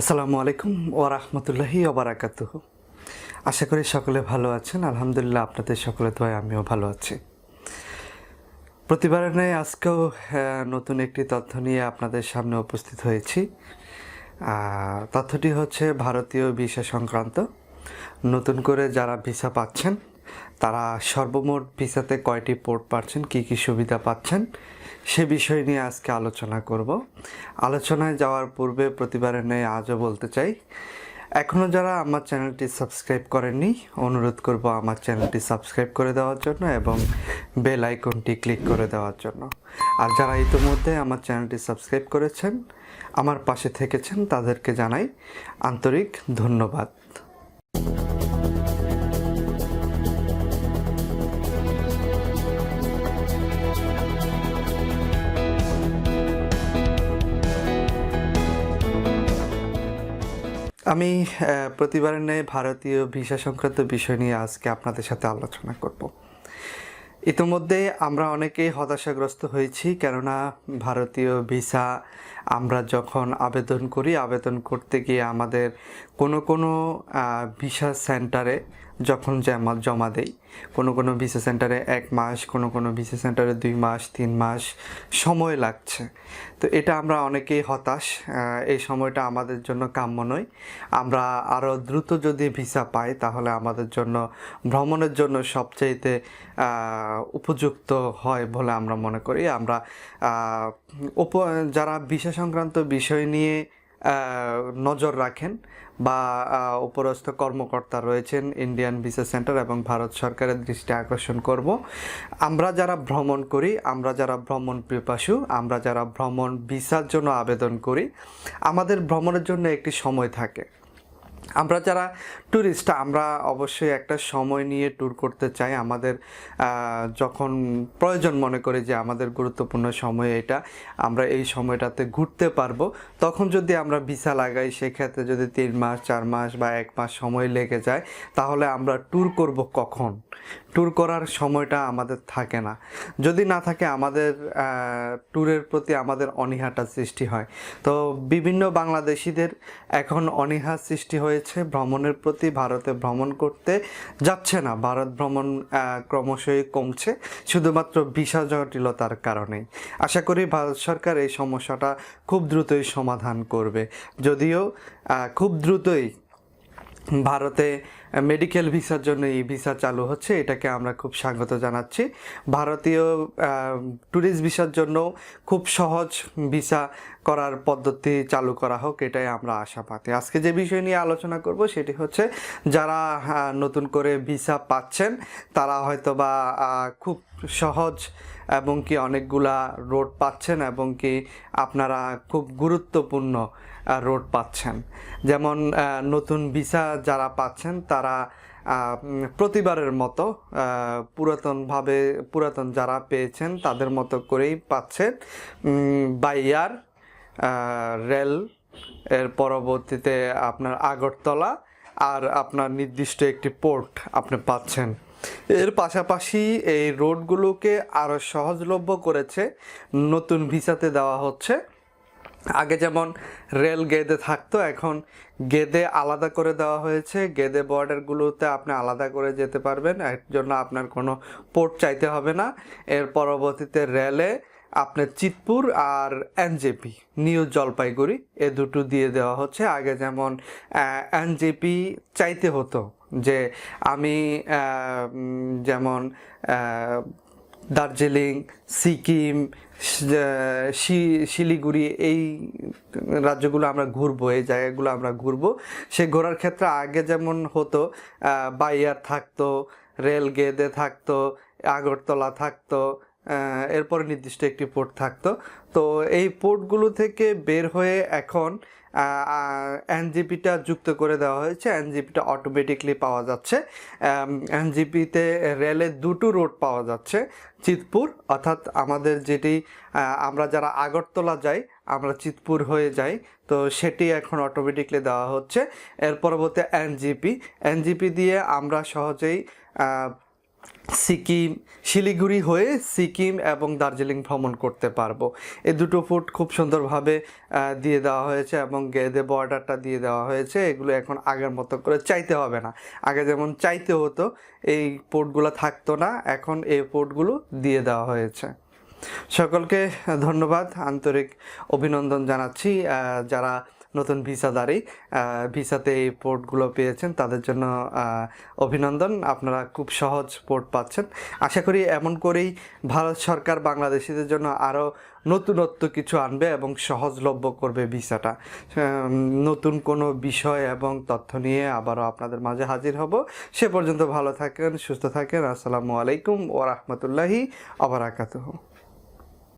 আসসালামু আলাইকুম ও রহমতুল্লাহি ওবরাকাত আশা করি সকলে ভালো আছেন। আলহামদুলিল্লাহ আপনাদের সকলে তো আমিও ভালো আছি। প্রতিবারের ন্যায় আজকেও নতুন একটি তথ্য নিয়ে আপনাদের সামনে উপস্থিত হয়েছি। তথ্যটি হচ্ছে ভারতীয় ভিসা সংক্রান্ত। নতুন করে যারা ভিসা পাচ্ছেন তারা সর্বমোট ভিসাতে কয়টি পোর্ট পাচ্ছেন? কী কী সুবিধা পাচ্ছেন? সে বিষয় নিয়ে আজকে আলোচনা করব। আলোচনায় যাওয়ার পূর্বে প্রতিবারের ন্যায় আজও বলতে চাই এখনও যারা আমার চ্যানেলটি সাবস্ক্রাইব করেননি, অনুরোধ করব আমার চ্যানেলটি সাবস্ক্রাইব করে দেওয়ার জন্য এবং বেল আইকনটি ক্লিক করে দেওয়ার জন্য। আর যারা ইতিমধ্যে আমার চ্যানেলটি সাবস্ক্রাইব করেছেন, আমার পাশে থেকেছেন, তাদেরকে জানাই আন্তরিক ধন্যবাদ। আমি প্রতিবারের ন্যায় ভারতীয় ভিসা সংক্রান্ত বিষয় নিয়ে আজকে আপনাদের সাথে আলোচনা করব। ইতিমধ্যে আমরা অনেকেই হতাশাগ্রস্ত হয়েছি, কেননা ভারতীয় ভিসা আমরা যখন আবেদন করি, আবেদন করতে গিয়ে আমাদের কোনো কোনো ভিসা সেন্টারে যখন জমা জমা দেই, কোনো কোনো ভিসা সেন্টারে এক মাস, কোনো কোনো ভিসা সেন্টারে দুই মাস, তিন মাস সময় লাগছে। তো এটা আমরা অনেকেই হতাশ এই সময়টা আমাদের জন্য কাম্য নয়। আমরা আরও দ্রুত যদি ভিসা পাই, তাহলে আমাদের জন্য, ভ্রমণের জন্য সবচাইতে উপযুক্ত হয় বলে আমরা মনে করি। আমরা যারা ভিসা সংক্রান্ত বিষয় নিয়ে নজর রাখেন বা উপরস্থ কর্মকর্তা রয়েছেন ইন্ডিয়ান ভিসা সেন্টার এবং ভারত সরকারের দৃষ্টি আকর্ষণ করব। আমরা যারা ভ্রমণ করি, আমরা যারা ভ্রমণ পিপাসু, আমরা যারা ভ্রমণ ভিসার জন্য আবেদন করি, আমাদের ভ্রমণের জন্য একটি সময় থাকে। আমরা যারা ট্যুরিস্ট আমরা অবশ্যই একটা সময় নিয়ে ট্যুর করতে চাই। আমাদের যখন প্রয়োজন মনে করি যে আমাদের গুরুত্বপূর্ণ সময় এটা, আমরা এই সময়টাতে ঘুরতে পারব। তখন যদি আমরা ভিসা লাগাই, সেক্ষেত্রে যদি তিন মাস, চার মাস বা এক মাস সময় লেগে যায়, তাহলে আমরা ট্যুর করব কখন? ট্যুর করার সময়টা আমাদের থাকে না। যদি না থাকে, আমাদের ট্যুরের প্রতি আমাদের অনীহাটা সৃষ্টি হয়। তো বিভিন্ন বাংলাদেশিদের এখন অনীহা সৃষ্টি হয়েছে। ভ্রমণের প্রতি ভারতে ভ্রমণ করতে যাচ্ছে না। ভারত ভ্রমণ ক্রমশই কমছে, শুধুমাত্র ভিসা জটিলতার কারণে আশা করি ভারত সরকার এই সমস্যাটা খুব দ্রুতই সমাধান করবে। যদিও খুব দ্রুতই ভারতে মেডিকেল ভিসার জন্য এই ভিসা চালু হচ্ছে, এটাকে আমরা খুব স্বাগত জানাচ্ছি। ভারতীয় ট্যুরিস্ট ভিসার জন্য খুব সহজ ভিসা করার পদ্ধতি চালু করা হোক, এটাই আমরা আশাবাদী আজকে যে বিষয় নিয়ে আলোচনা করব, সেটি হচ্ছে যারা নতুন করে ভিসা পাচ্ছেন, তারা হয়তো বা খুব সহজ এবং কি অনেকগুলা রোড পাচ্ছেন এবং কি আপনারা খুব গুরুত্বপূর্ণ রোড পাচ্ছেন। যেমন নতুন ভিসা যারা পাচ্ছেন তারা প্রতিবারের মতো পুরাতনভাবে, পুরাতন যারা পেয়েছেন তাদের মতো করেই পাচ্ছেন বাই ইয়ার রেল, এর পরবর্তীতে আপনার আগরতলা আর আপনার নির্দিষ্ট একটি পোর্ট আপনি পাচ্ছেন। এর পাশাপাশি এই রোডগুলোকে আরও সহজলভ্য করেছে। নতুন ভিসাতে দেওয়া হচ্ছে। আগে যেমন রেল গেদে থাকতো, এখন গেদে আলাদা করে দেওয়া হয়েছে। গেদে বর্ডারগুলোতে আপনি আলাদা করে যেতে পারবেন। এর জন্য আপনার কোনো পোর্ট চাইতে হবে না। এর পরবর্তীতে রেলে আপনার চিতপুর আর এনজেপি, নিউ জলপাইগুড়ি, এ দুটো দিয়ে দেওয়া হচ্ছে। আগে যেমন এনজেপি চাইতে হতো। যে আমি যেমন দার্জিলিং, সিকিম শিলিগুড়ি, এই রাজ্যগুলো আমরা ঘুরবো, এই জায়গাগুলো আমরা ঘুরবো। সে ঘোরার ক্ষেত্রে আগে যেমন হতো বাইয়ার থাকতো রেল গেদে থাকতো, আগরতলা থাকতো এরপরে নির্দিষ্ট একটি পোর্ট থাকতো। তো এই পোর্টগুলো থেকে বের হয়ে এখন এনজিপিটা যুক্ত করে দেওয়া হয়েছে। এনজিপিটা অটোমেটিকলি পাওয়া যাচ্ছে। এনজিপিতে রেলে দুটো রোড পাওয়া যাচ্ছে। চিতপুর, অর্থাৎ আমাদের যেটি আমরা যারা আগরতলা যাই, আমরা চিতপুর হয়ে যাই, তো সেটি এখন অটোমেটিকলি দেওয়া হচ্ছে। এর পরবর্তী এনজিপি এনজিপি দিয়ে আমরা সহজেই সিকিম, শিলিগুড়ি হয়ে সিকিম এবং দার্জিলিং ভ্রমণ করতে পারব। এই দুটো পোর্ট খুব সুন্দরভাবে দিয়ে দেওয়া হয়েছে এবং গেদে বর্ডারটা দিয়ে দেওয়া হয়েছে। এগুলো এখন আগের মতো করে চাইতে হবে না। আগে যেমন চাইতে হতো, এই পোর্টগুলো থাকতো না। এখন এই পোর্টগুলো দিয়ে দেওয়া হয়েছে। সকলকে ধন্যবাদ, আন্তরিক অভিনন্দন জানাচ্ছি। যারা নতুন ভিসাদারি ভিসাতে এই পোর্টগুলো পেয়েছেন, তাদের জন্য অভিনন্দন। আপনারা খুব সহজ পোর্ট পাচ্ছেন। আশা করি এমন করেই ভারত সরকার বাংলাদেশিদের জন্য আরও নতুনত্ব কিছু আনবে এবং সহজলভ্য করবে ভিসাটা। নতুন কোনো বিষয় এবং তথ্য নিয়ে আবারও আপনাদের মাঝে হাজির হব। সে পর্যন্ত ভালো থাকেন, সুস্থ থাকেন। আসসালামু আলাইকুম ও রহমতুল্লাহি আবরাকাতুহ